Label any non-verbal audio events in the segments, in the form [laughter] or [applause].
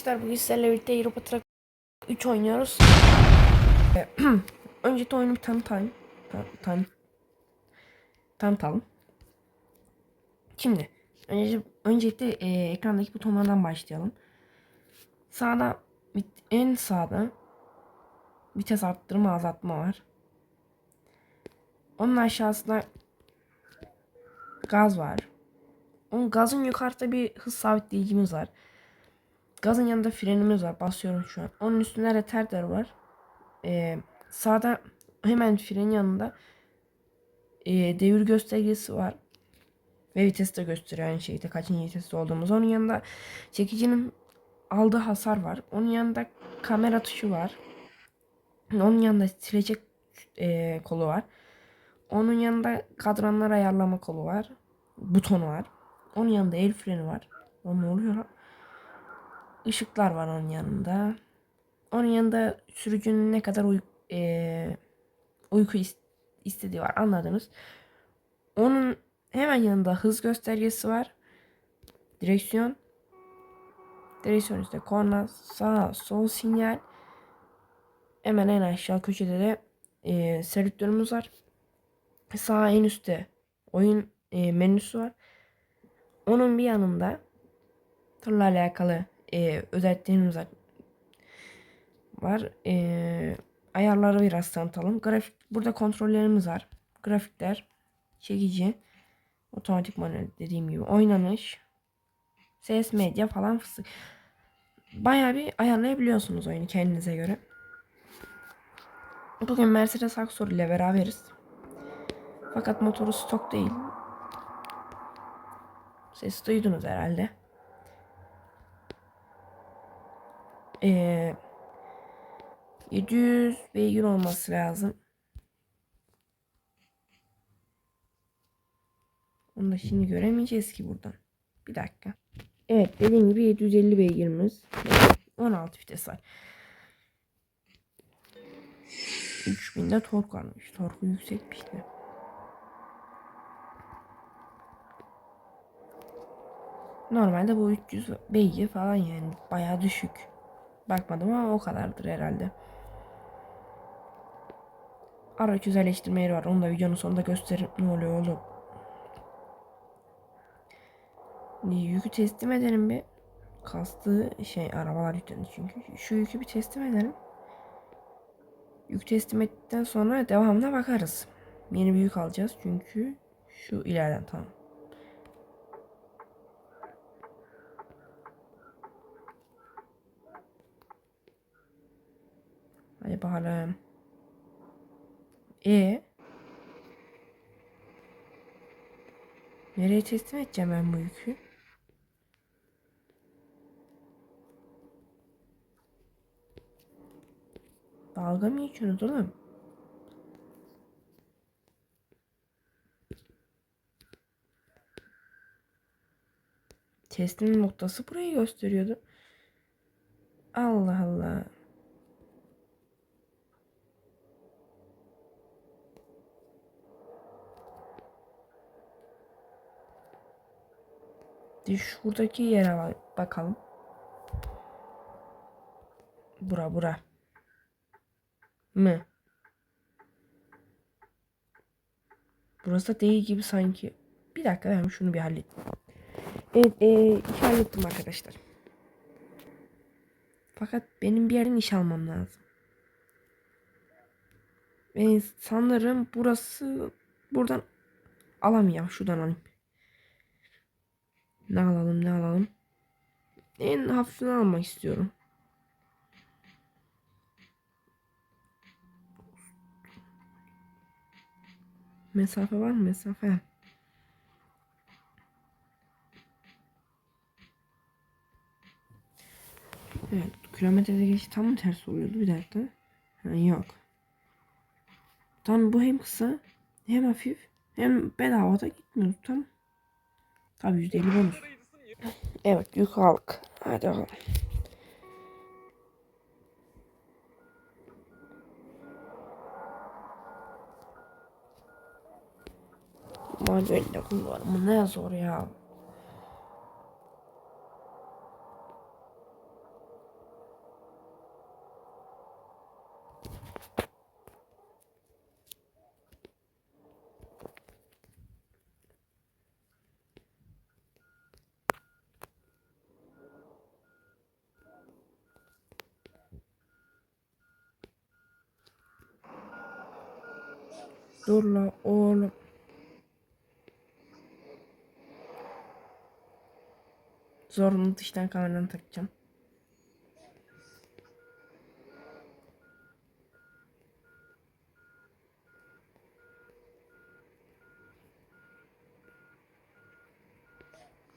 arkadaşlar bugün sizlerle birlikte Europa Truck 3 oynuyoruz. [clears throat] Öncelikle oyunu bir. Tan tan tanıtalım. Şimdi önce, öncelikle e, ekrandaki butonlardan başlayalım. Sağda en sağda vites arttırma azaltma var. Onun aşağısında gaz var. Onun gazın yukarıda bir hız sabitleyicimiz var. Gazın yanında frenimiz var. Basıyorum şu an. Onun üstünde retarder var. Ee, sağda hemen frenin yanında e, devir göstergesi var. Ve vites de gösteriyor aynı şeyde kaçıncı viteste olduğumuz. Onun yanında çekicinin aldığı hasar var. Onun yanında kamera tuşu var. Onun yanında silecek e, kolu var. Onun yanında kadranlar ayarlama kolu var. Butonu var. Onun yanında el freni var. O ne oluyor lan? Işıklar var onun yanında. Onun yanında sürücünün ne kadar uy e, uyku is- istediği var anladınız. Onun hemen yanında hız göstergesi var. Direksiyon. Direksiyon işte korna, sağ, sol sinyal. Hemen en aşağı köşede de e, selektörümüz var. Sağ en üstte oyun e, menüsü var. Onun bir yanında tırla alakalı e, özelliklerimiz var. E, ayarları biraz tanıtalım. Grafik burada kontrollerimiz var. Grafikler, çekici, otomatik manuel dediğim gibi oynanış, ses medya falan fıstık. Bayağı bir ayarlayabiliyorsunuz oyunu kendinize göre. Bugün Mercedes Axor ile beraberiz. Fakat motoru stok değil. Ses duydunuz herhalde. Ee, 700 beygir olması lazım. Onu da şimdi göremeyeceğiz ki buradan. Bir dakika. Evet dediğim gibi 750 beygirimiz. 16 vites var. 3000'de tork varmış. Torku yüksekmiş de. Normalde bu 300 beygir falan yani bayağı düşük. Bakmadım ama o kadardır herhalde. Araç özelleştirme yeri var. Onu da videonun sonunda gösteririm. Ne oluyor oğlum? Yükü teslim edelim bir. Kastığı şey arabalar yüklendi çünkü. Şu yükü bir teslim edelim. Yük teslim ettikten sonra devamına bakarız. Yeni bir yük alacağız çünkü şu ileriden tamam. Bakalım. E Nereye teslim edeceğim ben bu yükü? Dalga mı geçiyorsunuz oğlum? Teslim noktası burayı gösteriyordu. Allah Allah. Şuradaki yere bak- bakalım. Bura bura. Mı? Burası da değil gibi sanki. Bir dakika ben şunu bir hallettim. Evet ee, işi hallettim arkadaşlar. Fakat benim bir yerden iş almam lazım. Ve sanırım burası buradan alamayacağım. Şuradan alayım. Ne alalım ne alalım. En hafifini almak istiyorum. Mesafe var mı? Mesafe. Evet. Kilometrede geçiş tam mı ters oluyordu? Bir dakika. Ha, yok. Tam bu hem kısa hem hafif hem bedava da gitmiyor. Tam. Tabii %50 bonus. Evet yük aldık. Hadi bakalım. Manuelle kullanımı ne zor ya. Dur la oğlum. Zorunlu dıştan kameranı takacağım.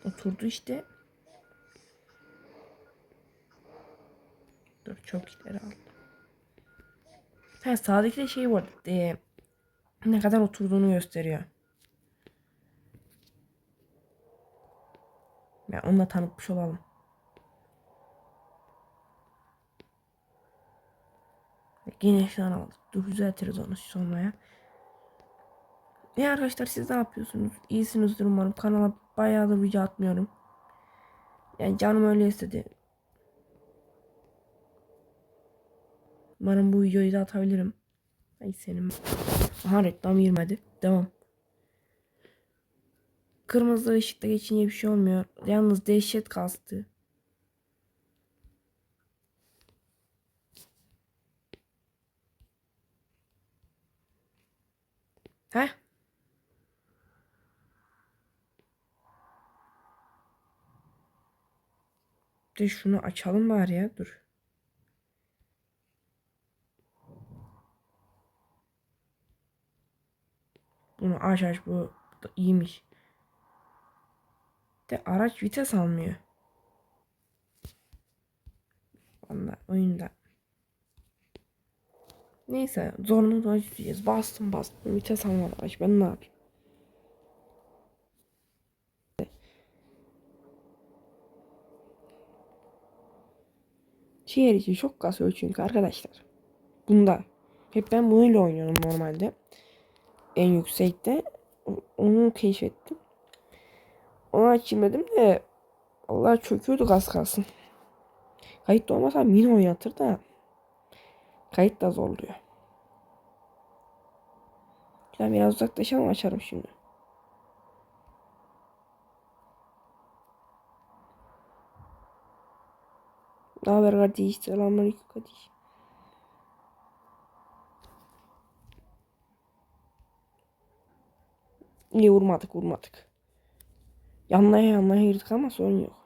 Oturdu işte. Dur çok ileri aldım. Ha sağdaki de şey var. E, ne kadar oturduğunu gösteriyor. Ya onu da tanıtmış olalım. Yine şu aldık. Dur düzeltiriz onu sonraya. E arkadaşlar siz ne yapıyorsunuz? İyisinizdir umarım. Kanala bayağıdır video atmıyorum. Yani canım öyle istedi. Umarım bu videoyu da atabilirim. Ay senin. Aha reklam girmedi. Devam. Kırmızı ışıkta geçince bir şey olmuyor. Yalnız dehşet kastı. Heh. De şunu açalım bari ya. Dur. Bunu aç aç bu iyiymiş. De araç vites almıyor. Vallahi oyunda. Neyse zorunlu da düşeceğiz. Bastım bastım vites almadı araç. Ben ne yapayım? Şehir içi çok kasıyor çünkü arkadaşlar. Bunda. Hep ben bununla oynuyorum normalde. En yüksekte. Onu keşfettim. Onu dedim de Allah çöküyordu az kalsın. Kayıt da olmasa yine oynatır da kayıt da zorluyor. Ben biraz uzaklaşalım açarım şimdi. Ne haber kardeş? Selamünaleyküm kardeş. İyi vurmadık vurmadık. Yanlaya yanlaya girdik ama sorun yok.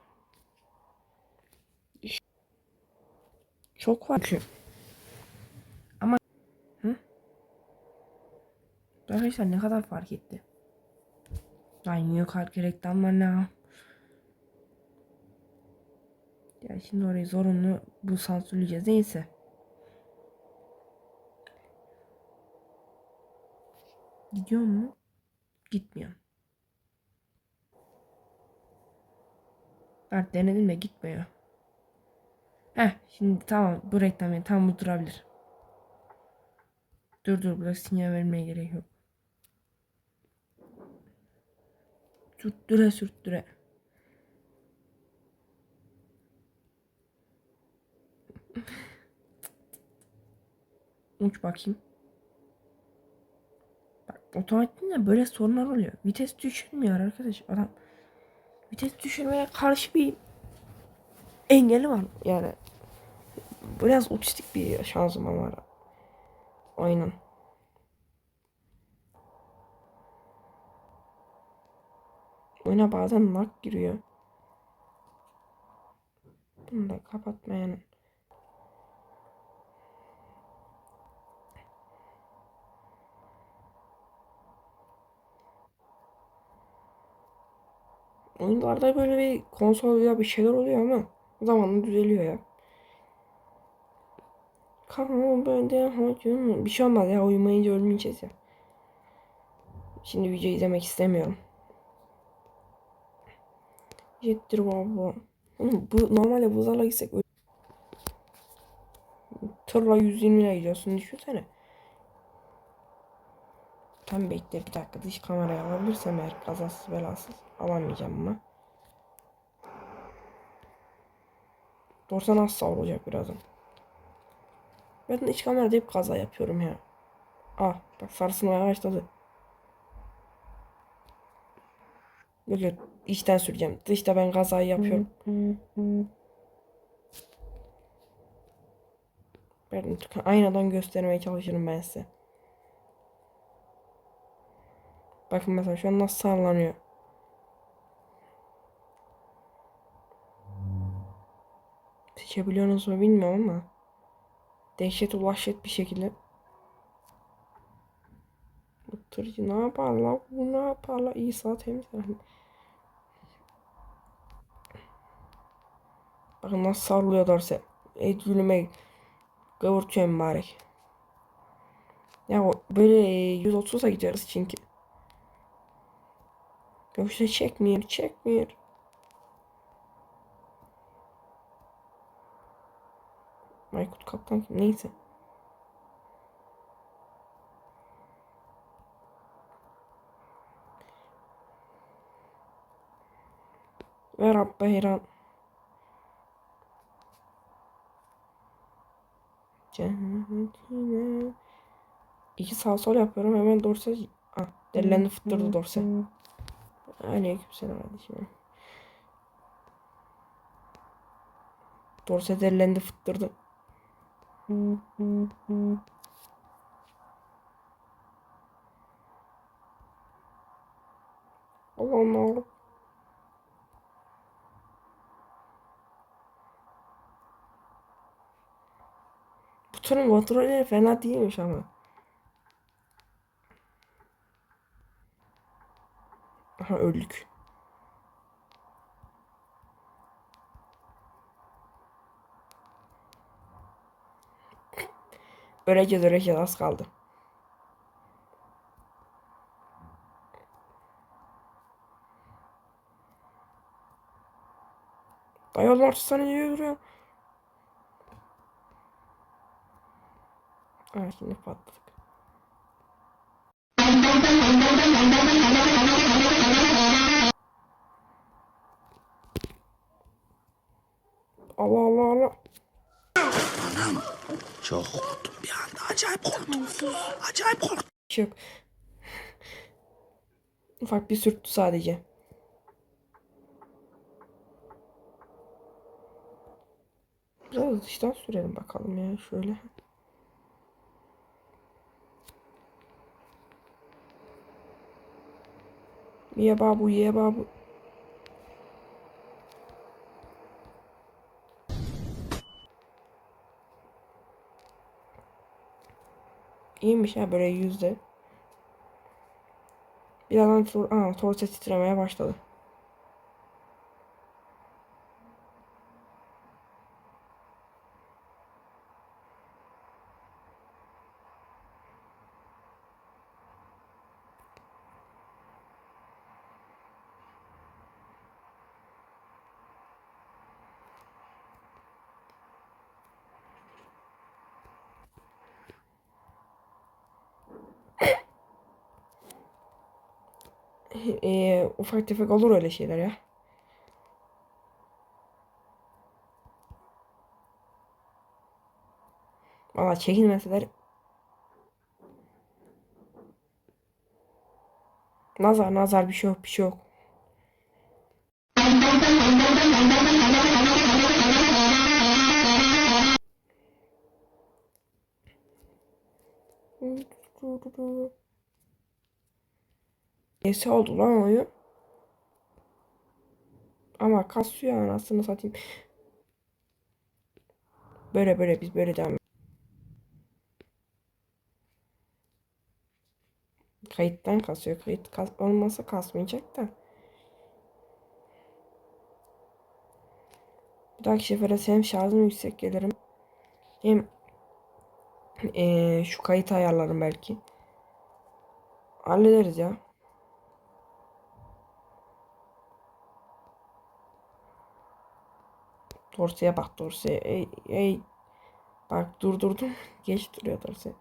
Çok var çünkü. Ama Hı? Arkadaşlar ne kadar fark etti? Lan yok harika reklam var ne? Ya şimdi orayı zorunlu bu sansürleyeceğiz neyse. Gidiyor mu? Gitmiyor. Ben denedim de gitmiyor. Heh şimdi tamam bu reklam tam bu durabilir. Dur dur burada sinyal vermeye gerek yok. Sürttüre sürttüre. [laughs] Uç bakayım. Bak otomatikten böyle sorunlar oluyor. Vites düşürmüyor arkadaş adam. Vites düşürmeye karşı bir engeli var yani. Biraz otistik bir şanzıman var. Aynen. Oyuna bazen lag giriyor. Bunu da kapatmayanın. Oyunlarda böyle bir konsol ya bir şeyler oluyor ama zamanla düzeliyor ya. Kanka böyle hacım bir şey olmaz ya uyumayınca ölmeyeceğiz ya. Şimdi video izlemek istemiyorum. Jettir baba. Bu normalde buzlarla gitsek. Tırla 120 ile gidiyorsun düşünsene. Tam bekle bir dakika dış kamerayı alabilirsem eğer kazasız belasız alamayacağım ama. Dorsan az olacak birazdan. Ben de iç kamerada hep kaza yapıyorum ya. Ah bak sarsılmaya başladı. Yok yok içten süreceğim. Dışta ben kazayı yapıyorum. Ben aynadan göstermeye çalışırım ben size. Bakın mesela şu an nasıl sallanıyor. Çekebiliyorsunuz mu bilmiyorum ama. Dehşet ulaşet bir şekilde. Bu tırcı ne yapar la? Bu ne yapar la? İsa temiz. Bakın nasıl sallıyor dorse. Et gülüme kıvırtıyor mübarek. Ya böyle 130'a gideriz çünkü. Yoksa çekmiyor, çekmiyor. Aykut Kaptan kim? Neyse. Ve Rabbe hayran. Cennetine. İki sağ sol yapıyorum hemen dorse. Ah, delilerini fıttırdı dorse. Aleykümselam kardeşim. Dorse delilendi fıttırdı. Allah'ım Allah'ım. Bu turun kontrolleri fena değilmiş ama. Aha öldük. Öleceğiz öleceğiz az kaldı. Dayı ortasına niye duruyor? Ha şimdi patladık. Allah Allah. Çok korktum bir anda. Acayip korktum. Acayip korktum. Bir şey yok. Ufak bir sürttü sadece. Biraz dıştan sürelim bakalım ya şöyle. Ye babu ye babu. İyiymiş ha böyle yüzde. Birazdan tor Aa, torse titremeye başladı. Ee, ufak tefek olur öyle şeyler ya. Valla çekilmeseler Nazar nazar bir şey yok bir şey yok. Neyse oldu lan oyun. Ama kasıyor anasını satayım. Böyle böyle biz böyle devam Kayıttan kasıyor. Kayıt kas olmasa kasmayacak da. Bir dahaki sefere hem şarjım yüksek gelirim. Hem eee, şu kayıt ayarlarım belki. Hallederiz ya. Dorseye bak dorseye. Ey, ey. Bak durdurdum. [laughs] Geç duruyor dorse.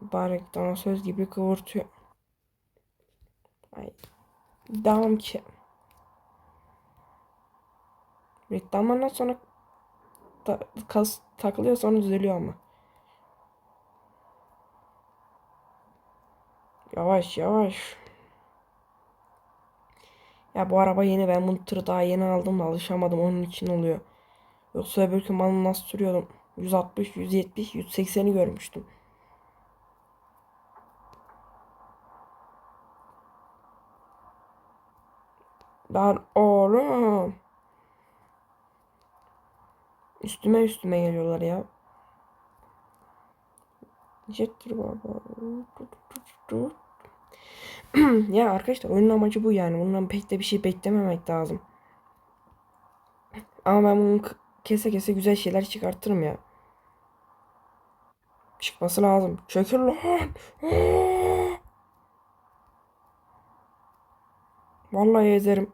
Mübarek dana söz gibi kıvırtıyor. Ay. Devam ki. Reklamlardan sonra ta, kas, takılıyor sonra düzeliyor ama. Yavaş yavaş. Ya bu araba yeni ben bunu tırı daha yeni aldım da alışamadım onun için oluyor. Yoksa öbür gün bana nasıl sürüyordum? 160, 170, 180'i görmüştüm. Ben oğlum. Üstüme üstüme geliyorlar ya. Jet turbo. [clears throat] ya arkadaşlar oyunun amacı bu yani. Bundan pek de bir şey beklememek lazım. Ama ben bunu kese kese güzel şeyler çıkartırım ya. Çıkması lazım. Çökür lan. [gasps] Vallahi ezerim.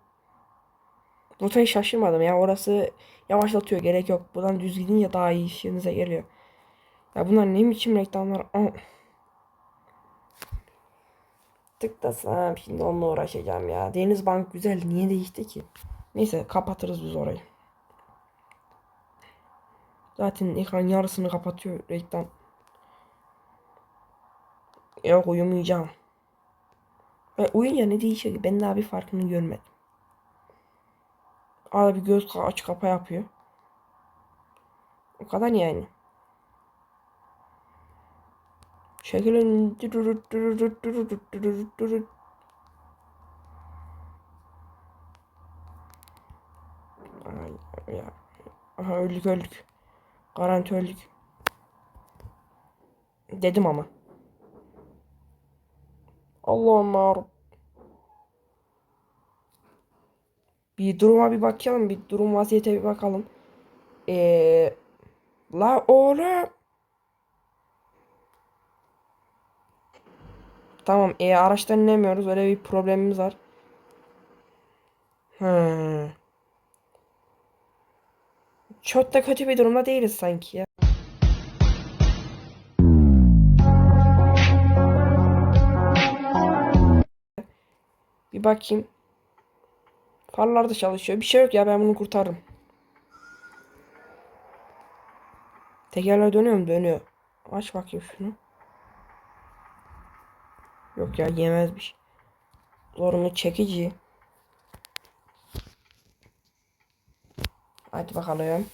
Rotayı şaşırmadım ya. Orası yavaşlatıyor. Gerek yok. Buradan düz gidince daha iyi işinize geliyor. Ya bunlar ne biçim reklamlar? Aa. Tıklasam şimdi onunla uğraşacağım ya. Denizbank güzel. Niye değişti ki? Neyse kapatırız biz orayı. Zaten ekran yarısını kapatıyor reklam. Yok uyumayacağım. Ve uyuyunca ne değişiyor ki? Ben daha bir farkını görmedim. Arada bir göz aç kapa yapıyor. O kadar yani. Şekilin. Aha öldük öldük. Garanti öldük. Dedim ama. Allah'ım ya. Bir duruma bir bakalım. Bir durum vaziyete bir bakalım. Eee La oğlum. Tamam e, araçtan inemiyoruz. Öyle bir problemimiz var. Hı. Çok da kötü bir durumda değiliz sanki ya. Bir bakayım. Farlar da çalışıyor. Bir şey yok ya ben bunu kurtarırım. Tekerler dönüyor mu? Dönüyor. Aç bakayım şunu. Yok ya yemezmiş. Zorunlu çekici. Hadi bakalım.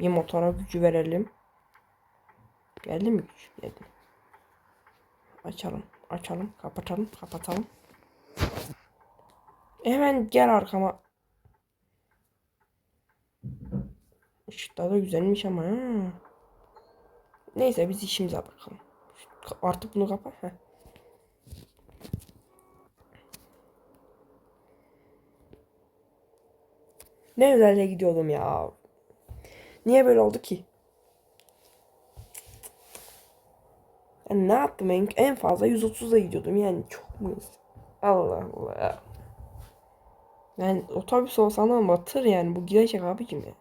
Bir motora gücü verelim. Geldi mi güç? Geldi. Açalım. Açalım. Kapatalım. Kapatalım. Hemen gel arkama. Işıklar da güzelmiş ama ha. Neyse biz işimize bakalım. Artık bunu kapa. Heh. Ne özelle gidiyordum ya. Niye böyle oldu ki? Ben ne yaptım en, en fazla 130'a gidiyordum yani çok mu? Allah Allah. Yani otobüs olsa ama batır yani bu gidecek abicim ya.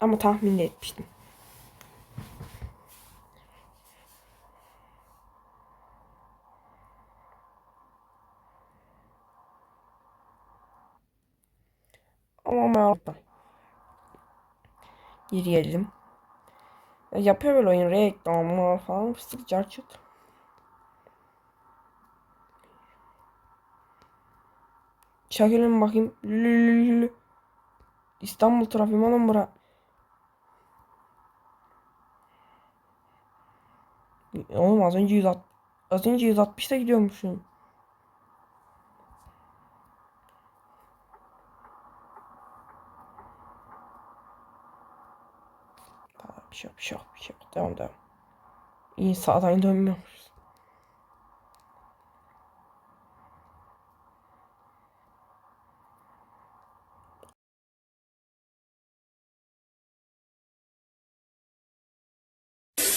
Ama tahmin etmiştim. Ama ben Yürüyelim. Ya yapıyor böyle oyun reklamlar falan fıstık carçıt. Çekelim bakayım. Lülülülü. İstanbul trafiği mi lan bura? Oğlum az önce 160 az önce 160'ta gidiyormuşum. Tamam, bir şey yok, bir şey yok, bir şey yok. Devam, devam. İyi sağdan dönmüyormuşuz.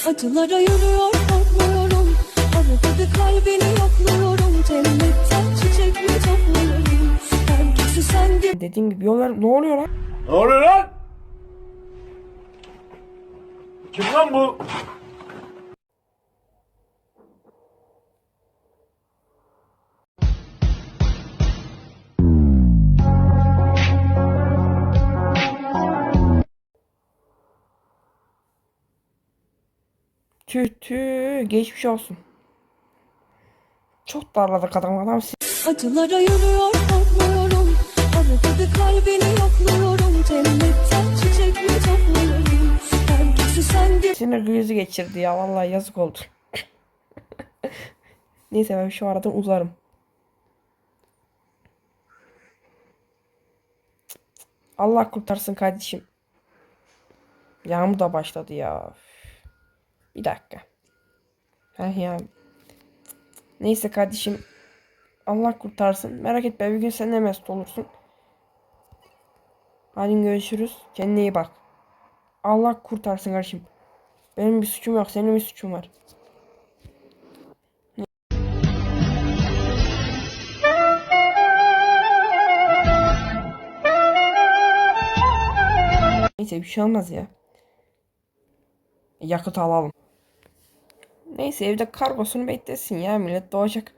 Acılara yürüyor korkmuyorum Arada bir kalbini yokluyorum Cennetten çiçek mi topluyorum Herkesi sen gibi Dediğim gibi yollar ne oluyor lan? Ne oluyor lan? Kim lan bu? Tüh tüh geçmiş olsun. Çok darladık adam adam Acılara yürüyor korkmuyorum Arada bir kalbini yokluyorum Cennetten çiçek mi topluyorum sinir krizi geçirdi ya vallahi yazık oldu. [laughs] Neyse ben şu aradan uzarım. Allah kurtarsın kardeşim. Yağmur da başladı ya. Bir dakika. Heh ya. Neyse kardeşim. Allah kurtarsın. Merak etme bir gün sen de mesut olursun. Hadi görüşürüz. Kendine iyi bak. Allah kurtarsın kardeşim. Benim bir suçum yok. Senin bir suçun var. Neyse bir şey olmaz ya. Yakıt alalım. Neyse evde kargosunu beklesin ya millet doğacak.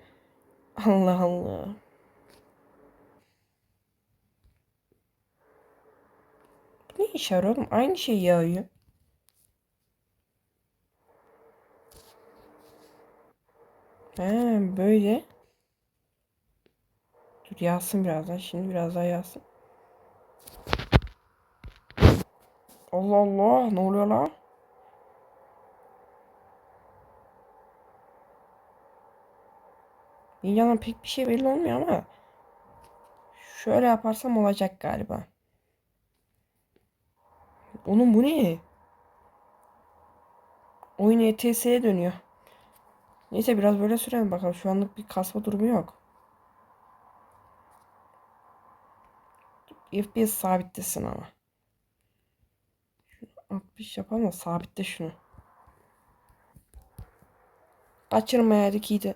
Allah Allah. Ne işe oğlum? Aynı şey yağıyor. He böyle. Dur yağsın birazdan. Şimdi biraz daha yağsın. Allah Allah ne oluyor lan? Dünyanın pek bir şey belli olmuyor ama şöyle yaparsam olacak galiba. Onun bu ne? Oyun ETS'ye dönüyor. Neyse biraz böyle sürelim bakalım. Şu anlık bir kasma durumu yok. FPS sabitlesin ama. 60 yapalım da sabitle şunu. Kaçırmayaydık iyiydi.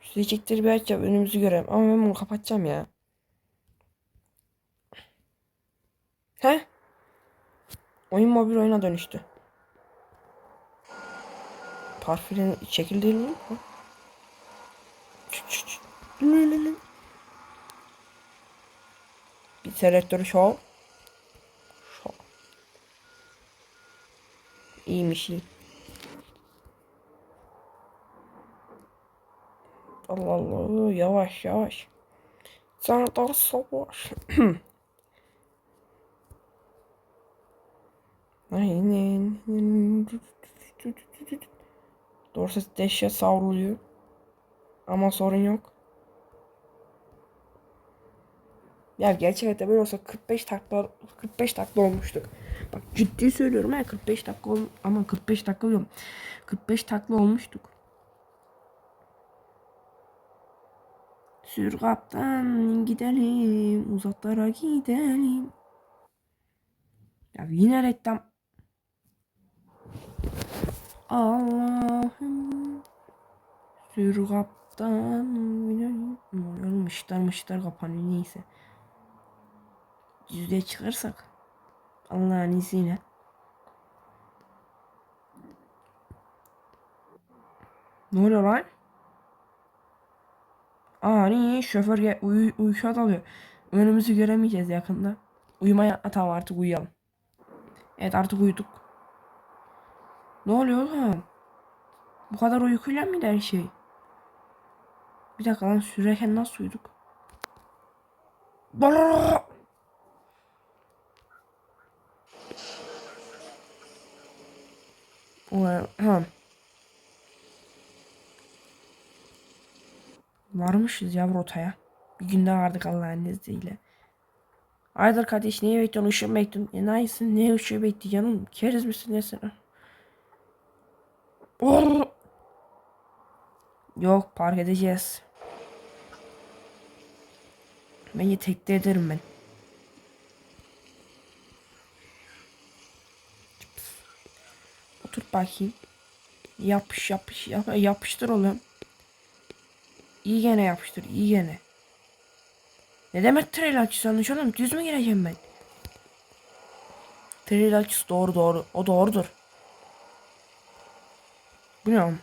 Şu diyecekleri bir açacağım önümüzü görelim. Ama ben bunu kapatacağım ya. He? Oyun mobil oyuna dönüştü. Parfülün şekil değil mi? Bir selektörü şov. Şov. İyiymiş iyi. Allah Allah yavaş yavaş. Sana daha savaş. [clears throat] Aynen. Dorset dehşet savruluyor. Ama sorun yok. Ya gerçek hayatta böyle olsa 45 takla 45 takla olmuştuk. Bak ciddi söylüyorum ha 45 dakika ol ama 45 dakika diyorum. 45 takla olmuştuk. Sür kaptan gidelim uzaklara gidelim. Ya yine reklam. Allah'ım gidelim. Oğlum ışıklar mışıklar kapanıyor neyse. Yüzde çıkarsak. Allah'ın izniyle. Ne oluyor lan? Ani şoför ge- uyu uyuşa dalıyor. Önümüzü göremeyeceğiz yakında. Uyumaya tamam artık uyuyalım. Evet artık uyuduk. Ne oluyor oğlum? Bu kadar uykuyla mıydı her şey? Bir dakika lan sürerken nasıl uyuduk? Ha. Varmışız ya rotaya. Bir günde vardık Allah'ın izniyle. Haydar kardeş neye bekliyorsun? Işığı bekliyorsun? E neysin? Ne ışığı bekliyorsun? Keriz misin ne sana? Brrr! Yok park edeceğiz. Bence tekte ederim ben. Otur bakayım. Yapış yapış yap yapıştır oğlum. İyi gene yapıştır iyi gene. Ne demek trail açısı yanlış oğlum düz mü gireceğim ben? Trail açısı doğru doğru o doğrudur. Oğlum?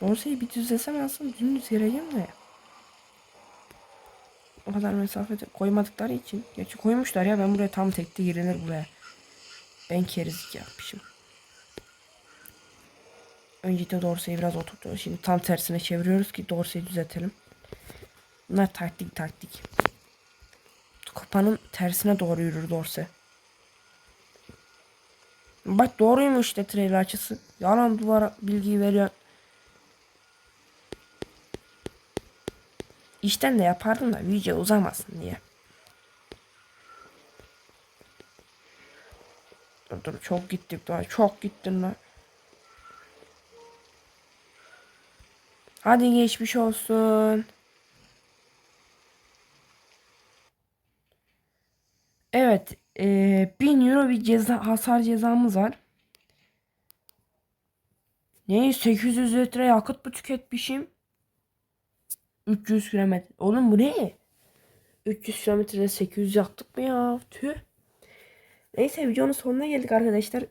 Dorsayı bir düzlesem aslında dümdüz gireceğim de. O kadar mesafe koymadıkları için. Gerçi koymuşlar ya ben buraya tam tekte girilir buraya. Ben kerizlik yapmışım. Öncelikle dorsayı biraz oturtuyoruz. Şimdi tam tersine çeviriyoruz ki dorsayı düzeltelim. Bunlar taktik taktik. Kopanın tersine doğru yürür dorse. Bak doğruymuş işte trailer açısı. Yalan duvara bilgiyi veriyor. İşten de yapardım da video uzamasın diye. Dur dur çok gittik daha çok gittin lan. Hadi geçmiş olsun. Evet, eee 1000 euro bir ceza hasar cezamız var. Ne 800 litre yakıt mı tüketmişim? 300 kilometre. Oğlum bu ne? 300 kilometrede 800 yaktık mı ya? Tüh. Neyse videonun sonuna geldik arkadaşlar.